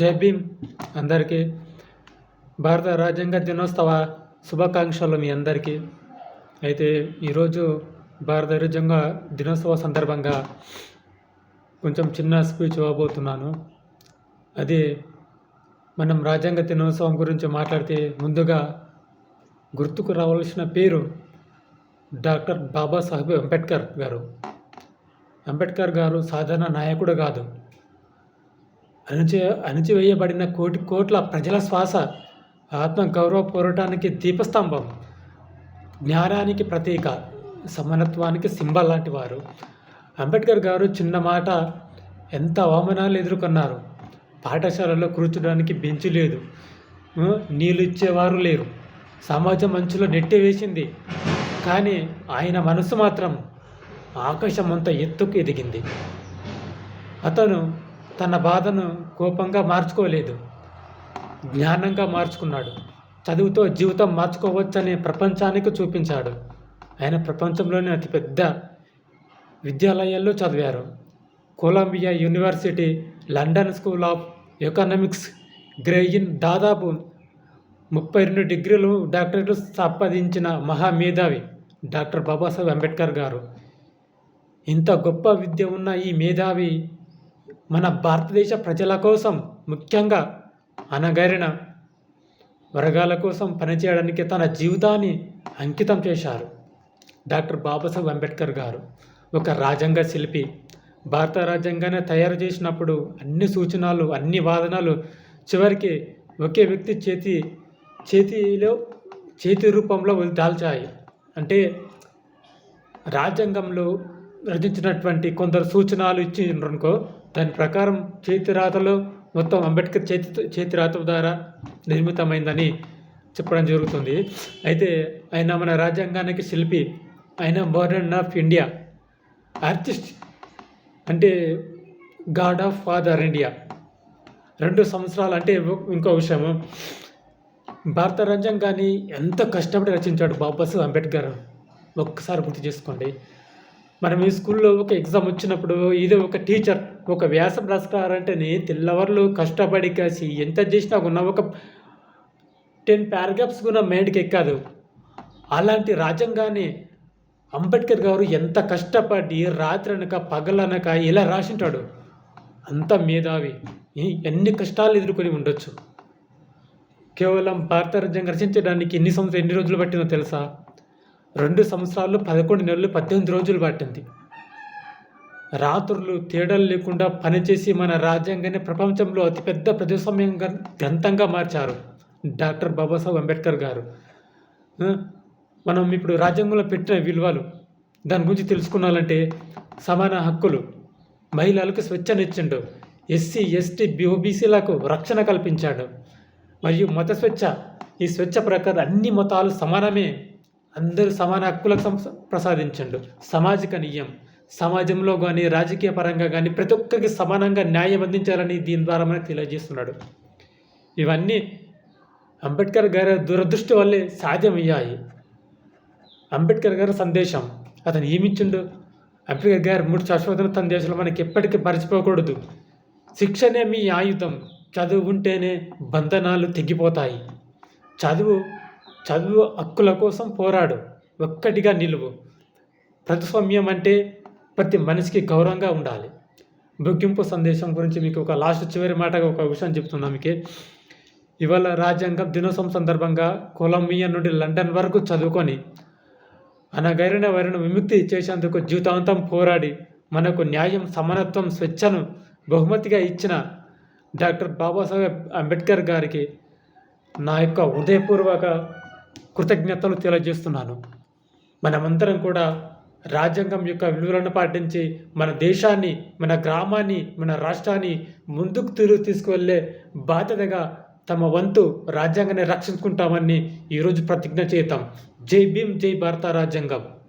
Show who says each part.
Speaker 1: జై భీమ్. అందరికీ భారత రాజ్యాంగ దినోత్సవ శుభాకాంక్షలు మీ అందరికీ. అయితే ఈరోజు భారత రాజ్యాంగ దినోత్సవ సందర్భంగా కొంచెం చిన్న స్పీచ్ ఇవ్వబోతున్నాను. అది మనం రాజ్యాంగ దినోత్సవం గురించి మాట్లాడితే ముందుగా గుర్తుకు రావాల్సిన పేరు డాక్టర్ బాబాసాహెబ్ అంబేద్కర్ గారు. అంబేద్కర్ గారు సాధారణ నాయకుడు కాదు. అణచి అణచివేయబడిన కోటి కోట్ల ప్రజల శ్వాస ఆత్మ గౌరవ పోరాటానికి దీపస్తంభం. జ్ఞానానికి ప్రతీక సమానత్వానికి సింబల్ లాంటి వారు. అంబేద్కర్ గారు చిన్న మాట ఎంత అవమానాలు ఎదుర్కొన్నారు. పాఠశాలలో కూర్చోడానికి బెంచ్ లేదు. నీళ్ళు ఇచ్చేవారు లేరు. సమాజం మంచులో నెట్టి వేసింది. కానీ ఆయన మనసు మాత్రం ఆకాశం అంత ఎత్తుకు ఎదిగింది. అతను తన బాధను కోపంగా మార్చుకోలేదు. జ్ఞానంగా మార్చుకున్నాడు. చదువుతో జీవితం మార్చుకోవచ్చని ప్రపంచానికి చూపించాడు. ఆయన ప్రపంచంలోనే అతిపెద్ద విద్యాలయాల్లో చదివారు. Columbia University London School of Economics Gray's Inn దాదాపు ముప్పై రెండు డిగ్రీలు డాక్టరేట్లు సంపాదించిన మహామేధావి డాక్టర్ బాబాసాహెబ్ అంబేద్కర్ గారు. ఇంత గొప్ప విద్య ఉన్న ఈ మేధావి మన భారతదేశ ప్రజల కోసం ముఖ్యంగా అనగరిన వర్గాల కోసం పనిచేయడానికి తన జీవితాన్ని అంకితం చేశారు. డాక్టర్ బాబాసాహెబ్ అంబేద్కర్ గారు ఒక రాజ్యాంగ శిల్పి. భారత రాజ్యాంగాన్ని తయారు చేసినప్పుడు అన్ని సూచనలు అన్ని వాదనలు చివరికి ఒకే వ్యక్తి చేతి చేతిలో చేతి రూపంలో దాల్చాయి. అంటే రాజ్యాంగంలో రచించినటువంటి కొందరు సూచనలు ఇచ్చిండ్రనుకో దాని ప్రకారం చేతిరాతలో మొత్తం అంబేద్కర్ చేతి చేతి రాత ద్వారా నిర్మితమైందని చెప్పడం జరుగుతుంది. అయితే ఆయన మన రాజ్యాంగానికి శిల్పి ఆయన బోర్డన్ ఆఫ్ ఇండియా ఆర్టిస్ట్ అంటే గాడ్ ఆఫ్ ఫాదర్ ఇండియా. రెండు సంవత్సరాలు అంటే ఇంకో విషయము. భారత రాజ్యాంగాన్ని ఎంత కష్టపడి రచించాడు బాబాసాహెబ్ అంబేద్కర్? ఒక్కసారి గుర్తు చేసుకోండి. మనం ఈ స్కూల్లో ఒక ఎగ్జామ్ వచ్చినప్పుడు ఇది ఒక టీచర్ ఒక వ్యాసం రాసుకున్నారంటేనే తెల్లవారులు కష్టపడి కాసి ఎంత చేసినా ఉన్న ఒక టెన్ పారాగ్రాఫ్స్ కూడా మైండ్కి ఎక్కదు. అలాంటి రాజ్యాంగాన్ని అంబేద్కర్ గారు ఎంత కష్టపడి రాత్రి అనక పగలనక ఇలా రాసింటాడు. అంత మేధావి. ఎన్ని కష్టాలు ఎదుర్కొని ఉండొచ్చు. కేవలం భారత రాజ్యాంగం రచించడానికి ఎన్ని సంవత్సరాలు ఎన్ని రోజులు పట్టిందో తెలుసా? రెండు సంవత్సరాలు పదకొండు నెలలు పద్దెనిమిది రోజులు పట్టింది. రాత్రులు తేడాలు లేకుండా పనిచేసి మన రాజ్యాంగాన్ని ప్రపంచంలో అతిపెద్ద ప్రజాస్వామ్యంగా గ్రంథంగా మార్చారు డాక్టర్ బాబాసాహెబ్ అంబేద్కర్ గారు. మనం ఇప్పుడు రాజ్యాంగంలో పెట్టిన విలువలు దాని గురించి తెలుసుకున్నాలంటే సమాన హక్కులు మహిళలకు స్వేచ్ఛనిచ్చిండు ఎస్సీ ఎస్టీ బీఓబీసీలకు రక్షణ కల్పించాడు. మరియు మత స్వేచ్ఛ ఈ స్వేచ్ఛ ప్రకారం అన్ని మతాలు సమానమే. అందరూ సమాన హక్కులకు సం- ప్రసాదించండు. సామాజిక నియం. సమాజంలో కానీ రాజకీయ పరంగా కానీ ప్రతి ఒక్కరికి సమానంగా న్యాయం అందించాలని దీని ద్వారా మనకు తెలియజేస్తున్నాడు. ఇవన్నీ అంబేద్కర్ గారి దురదృష్టి వల్లే సాధ్యమయ్యాయి. అంబేద్కర్ గారి సందేశం. అతను ఏమిచ్చిండు? అంబేద్కర్ గారు మూడు శాశ్వత సందేశాలు మనకి ఎప్పటికీ మర్చిపోకూడదు. శిక్షనే మీ ఆయుధం. చదువు ఉంటేనే బంధనాలు తెగిపోతాయి. చదువు చదువు హక్కుల కోసం పోరాడు. ఒక్కటిగా నిలువు. ప్రతిస్వామ్యం అంటే ప్రతి మనిషికి గౌరవంగా ఉండాలి. ముగింపు సందేశం గురించి మీకు ఒక లాస్ట్ చివరి మాటగా ఒక విషయం చెప్తున్నా మీకు. ఇవాళ రాజ్యాంగం దినోత్సవం సందర్భంగా కొలంబియా నుండి లండన్ వరకు చదువుకొని అనగైరణ వారిని విముక్తి చేసేందుకు జీవితాంతం పోరాడి మనకు న్యాయం సమానత్వం స్వేచ్ఛను బహుమతిగా ఇచ్చిన డాక్టర్ బాబాసాహెబ్ అంబేద్కర్ గారికి నా యొక్క హృదయపూర్వక కృతజ్ఞతలు తెలియజేస్తున్నాను. మనమందరం కూడా రాజ్యాంగం యొక్క విలువలను పాటించి మన దేశాన్ని మన గ్రామాన్ని మన రాష్ట్రాన్ని ముందుకు తిరుగు తీసుకువెళ్ళే బాధ్యతగా తమ వంతు రాజ్యాంగాన్ని రక్షించుకుంటామని ఈరోజు ప్రతిజ్ఞ చేద్దాం. జై భీమ్ జై భారత రాజ్యాంగం.